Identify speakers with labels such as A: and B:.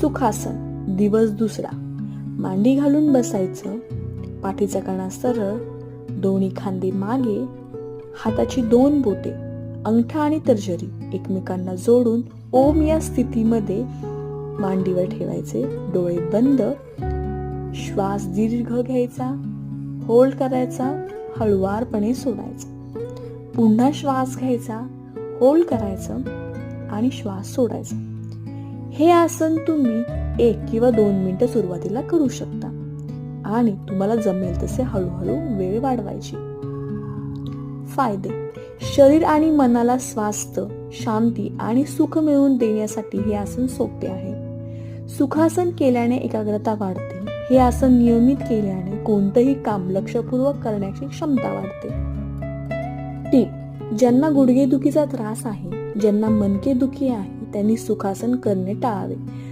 A: सुखासन दिवस दुसरा. मांडी घालून बसायचं पाठीचा कणा सरळ दोन्ही खांदे मागे हाताची दोन बोटे अंगठा आणि तर्जरी एकमेकांना जोडून ओम या स्थितीमध्ये मांडीवर ठेवायचे डोळे बंद श्वास दीर्घ घ्यायचा होल्ड करायचा हळुवारपणे सोडायचा. पुन्हा श्वास घ्यायचा होल्ड करायचं आणि श्वास सोडायचा. हे आसन तुम्ही एक किंवा दोन मिनिटं सुरुवातीला करू शकता. आणि तुम्हाला जमेल तसे हळूहळू वेळ वाढवायची. फायदे. शरीर आणि मनाला स्वास्थ्य शांती आणि सुख मिळवून देण्यासाठी हे आसन सोपे आहे. सुखासन केल्याने एकाग्रता वाढते. हे आसन नियमित केल्याने कोणतंही काम लक्षपूर्वक करण्याची क्षमता वाढते. टीप ज्यांना गुडघेदुखीचा त्रास आहे ज्यांना मनकेदुखी आहे त्यांनी सुखासन करणे टाळावे.